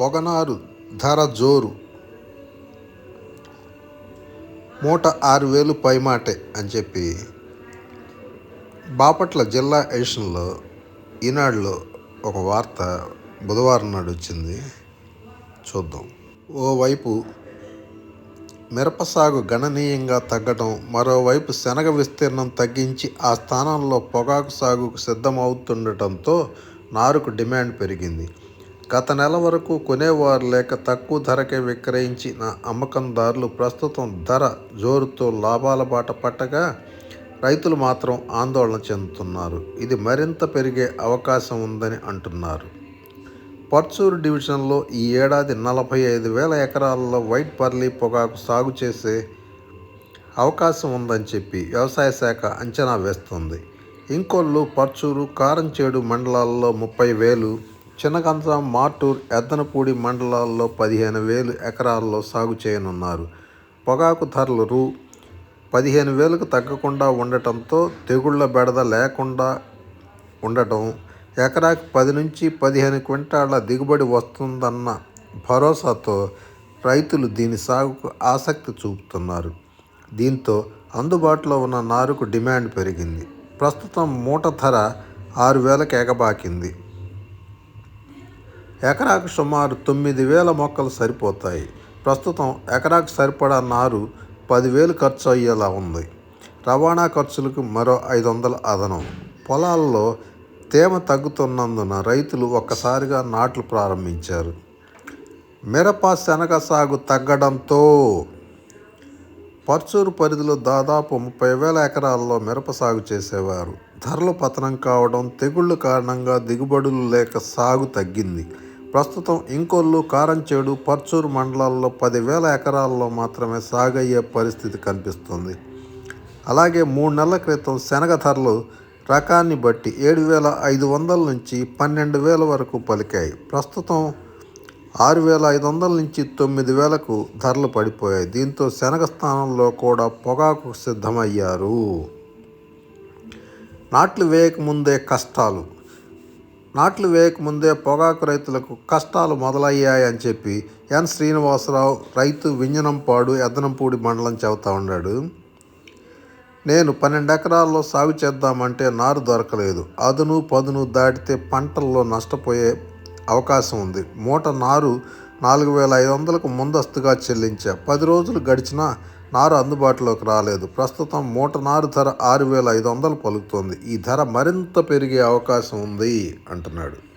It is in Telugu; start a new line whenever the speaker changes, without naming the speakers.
పొగనారు ధర జోరు. మూట ఆరు వేలు పైమాటే అని చెప్పి బాపట్ల జిల్లా ఎడిషన్లో ఈనాడులో ఒక వార్త బుధవారం నాడు వచ్చింది. చూద్దాం. ఓవైపు మిరప సాగు గణనీయంగా తగ్గడం మరోవైపు శనగ విస్తీర్ణం తగ్గించి ఆ స్థానంలో పొగాకు సాగుకు సిద్ధమవుతుండటంతో నారుకు డిమాండ్ పెరిగింది. గత నెల వరకు కొనేవారు లేక తక్కువ ధరకే విక్రయించిన అమ్మకందారులు ప్రస్తుతం ధర జోరుతో లాభాల బాట పట్టగా రైతులు మాత్రం ఆందోళన చెందుతున్నారు. ఇది మరింత పెరిగే అవకాశం ఉందని అంటున్నారు. పర్చూరు డివిజన్లో ఈ ఏడాది నలభై ఐదు వేల ఎకరాల్లో వైట్ పర్లీ పొగాకు సాగు చేసే అవకాశం ఉందని చెప్పి వ్యవసాయ శాఖ అంచనా వేస్తుంది. ఇంకొల్లు పర్చూరు కారంచేడు మండలాల్లో ముప్పై వేలు చిన్నగంజాం మార్టూర్ ఎద్దనపూడి మండలాల్లో పదిహేను వేలు ఎకరాల్లో సాగు చేయనున్నారు. పొగాకు ధరలు రూ. పదిహేను వేలకు తగ్గకుండా ఉండటంతో తెగుళ్ళ బెడద లేకుండా ఉండటం ఎకరాకి పది నుంచి పదిహేను క్వింటాళ్ళ దిగుబడి వస్తుందన్న భరోసాతో రైతులు దీని సాగుకు ఆసక్తి చూపుతున్నారు. దీంతో అందుబాటులో ఉన్న నారుకు డిమాండ్ పెరిగింది. ప్రస్తుతం మూట ధర ఆరు వేలకు ఎగబాకింది. ఎకరాకు సుమారు తొమ్మిది వేల మొక్కలు సరిపోతాయి. ప్రస్తుతం ఎకరాకు సరిపడా నారు పదివేలు ఖర్చు అయ్యేలా ఉంది. రవాణా ఖర్చులకు మరో ఐదు వందల అదనం. పొలాల్లో తేమ తగ్గుతున్నందున రైతులు ఒక్కసారిగా నాట్లు ప్రారంభించారు. మిరప శనగ సాగు తగ్గడంతో పర్చూరు పరిధిలో దాదాపు ముప్పై వేల ఎకరాల్లో మిరప సాగు చేసేవారు. ధరలు పతనం కావడం తెగుళ్ళు కారణంగా దిగుబడులు లేక సాగు తగ్గింది. ప్రస్తుతం ఇంకొల్లు కారంచేడు పర్చూరు మండలాల్లో పదివేల ఎకరాల్లో మాత్రమే సాగయ్యే పరిస్థితి కనిపిస్తుంది. అలాగే మూడు నెలల క్రితం శనగ ధరలు రకాన్ని బట్టి ఏడు వేల ఐదు వందల నుంచి పన్నెండు వేల వరకు పలికాయి. ప్రస్తుతం ఆరు వేల ఐదు వందల నుంచి తొమ్మిది వేలకు ధరలు పడిపోయాయి. దీంతో శనగ స్థానంలో కూడా పొగాకు సిద్ధమయ్యారు. నాట్లు వేయకముందే కష్టాలు. నాట్లు వేయకముందే పొగాకు రైతులకు కష్టాలు మొదలయ్యాయని చెప్పి ఎన్. శ్రీనివాసరావు రైతు వింజనంపాడు ఎద్దనంపూడి మండలం చెబుతా ఉన్నాడు. నేను పన్నెండు ఎకరాల్లో సాగు చేద్దామంటే నారు దొరకలేదు. అదును పదును దాటితే పంటల్లో నష్టపోయే అవకాశం ఉంది. మూట నారు నాలుగు వేల ఐదు వందలకు ముందస్తుగా చెల్లించా. పది రోజులు గడిచినా నారు అందుబాటులోకి రాలేదు. ప్రస్తుతం మూట నారు ధర ఆరు వేల ఐదు వందలు పలుకుతోంది. ఈ ధర మరింత పెరిగే అవకాశం ఉంది అంటున్నాడు.